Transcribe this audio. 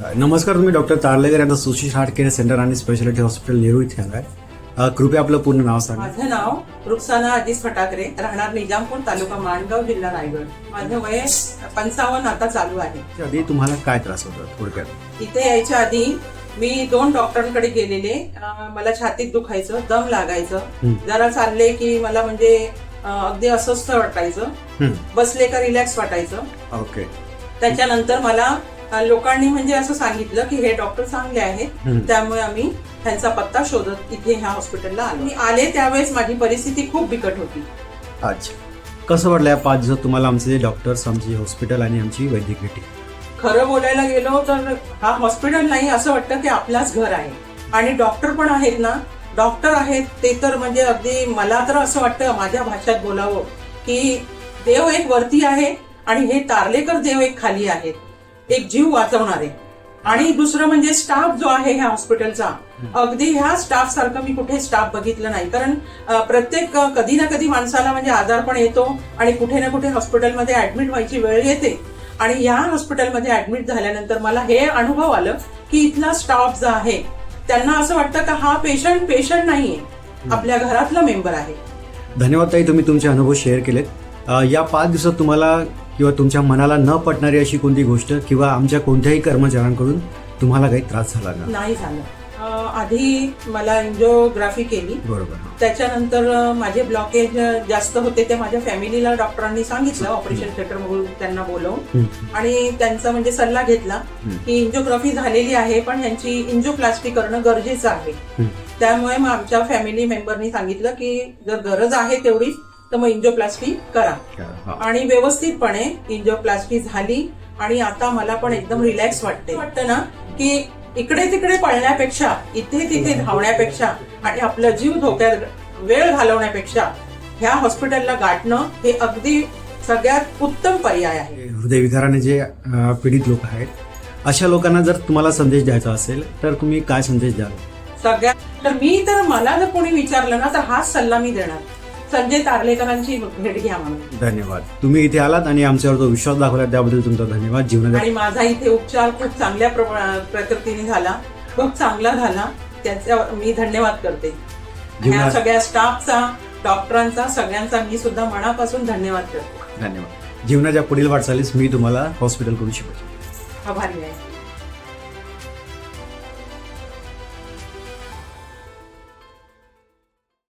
नमस्कार तुम्ही डॉक्टर तारलेकर यांचा सुशिष हार्ट केअर सेंटर आणि स्पेशालिटी हॉस्पिटल नेहरू इथे आलाय कृपया आपलं पूर्ण नाव सांगा. माझं नाव रुक्साना अजीज फटाकरे राहणार निजामपूर तालुका माणगाव जिल्हा रायगड. माझं वय पंचावन्न आता चालू आहे. आधी तुम्हाला काय त्रास होता थोडक्यात? इथे यायच्या आधी मी दोन डॉक्टरांकडे गेलेले. मला छातीत दुखायचं दम लागायचं. जरा चालले की मला म्हणजे अगदी अस्वस्थ वाटायचं. बसले का रिलॅक्स वाटायचं. ओके. त्याच्यानंतर मला लोकांनी म्हणजे असं सांगितलं की हे डॉक्टर चांगले आहेत. त्यामुळे आम्ही त्यांचा पत्ता शोधत इथे ह्या हॉस्पिटलला आलो. मी आले त्यावेळेस माझी परिस्थिती खूप बिकट होती. अच्छा. कसं वाटलं या पाच दिवसात तुम्हाला आमचे डॉक्टर्स आमची हॉस्पिटल आणि आमची वैद्यकीय टीम? खरं बोलायला गेलो तर हा हॉस्पिटल नाही असं वाटतं की आपलाच घर आहे. आणि डॉक्टर पण आहेत ना डॉक्टर आहेत ते तर म्हणजे अगदी मला तर असं वाटतं माझ्या भाषेत बोलावं की देव एक वरती आहे आणि हे तारलेकर देव एक खाली आहेत. एक जीव वाचवणारे. आणि दुसरं म्हणजे स्टाफ जो आहे ह्या हॉस्पिटलचा अगदी ह्या स्टाफ सारखं मी कुठे स्टाफ बघितलं नाही. कारण प्रत्येक कधी ना कधी माणसाला म्हणजे आजार पण येतो आणि कुठे ना कुठे हॉस्पिटलमध्ये ऍडमिट व्हायची वेळ येते. आणि या हॉस्पिटलमध्ये ऍडमिट झाल्यानंतर मला हे अनुभव आलं की इथला स्टाफ जो आहे त्यांना असं वाटतं का हा पेशंट पेशंट नाहीये. आपल्या घरातला मेंबर आहे. धन्यवाद ताई तुम्ही तुमचे अनुभव शेअर केलेत. या पाच दिवसात तुम्हाला किंवा तुमच्या मनाला न पटणारी अशी कोणती गोष्ट किंवा आमच्या कोणत्याही कर्मचाऱ्यांकडून तुम्हाला काही त्रास झाला का? नाही झालं. आधी मला एन्जिओग्राफी केली. बरोबर. त्याच्यानंतर माझे ब्लॉकेज जास्त होते ते माझ्या फॅमिलीला डॉक्टरांनी सांगितलं ऑपरेशन थिएटर म्हणून त्यांना बोलवून. आणि त्यांचा म्हणजे सल्ला घेतला. की इंजिओग्राफी झालेली आहे पण ह्यांची इंजिओप्लास्टी करणं गरजेचं आहे. त्यामुळे मग आमच्या फॅमिली मेंबरनी सांगितलं की जर गरज आहे तेवढीच तर मग इंजिओप्लास्टी करा. आणि व्यवस्थितपणे इंजिओप्लास्टी झाली आणि आता मला पण एकदम रिलॅक्स वाटते वाटतं ना की इकडे तिकडे पळण्यापेक्षा इथे तिथे धावण्यापेक्षा आणि आपला जीव धोक्यात वेळ घालवण्यापेक्षा ह्या हॉस्पिटलला गाठणं हे अगदी सगळ्यात उत्तम पर्याय आहे. हृदयविकाराने जे पीडित लोक आहेत अशा लोकांना जर तुम्हाला संदेश द्यायचा असेल तर तुम्ही काय संदेश द्याल? सगळ्यात तर मी तर मला जर कोणी विचारलं ना तर हाच सल्ला मी देणार. संजय तारलेकरांची भेट घ्या म्हणून. धन्यवाद. तुम्ही इथे आलात आणि आमच्यावर जो विश्वास दाखवला त्याबद्दल तुमचा धन्यवाद. जीवनाच्या आणि माझा इथे उपचार खूप चांगल्या प्रमा- प्रकृतीने झाला. खूप चांगला झाला. त्याचा मी धन्यवाद करते. ह्या जीवनात- सगळ्या स्टाफचा डॉक्टरांचा सगळ्यांचा मी सुद्धा मनापासून धन्यवाद करते. धन्यवाद. जीवनाच्या पुढील वाटचालीस मी तुम्हाला हॉस्पिटलकडून शुभेच्छा आभारी आहे.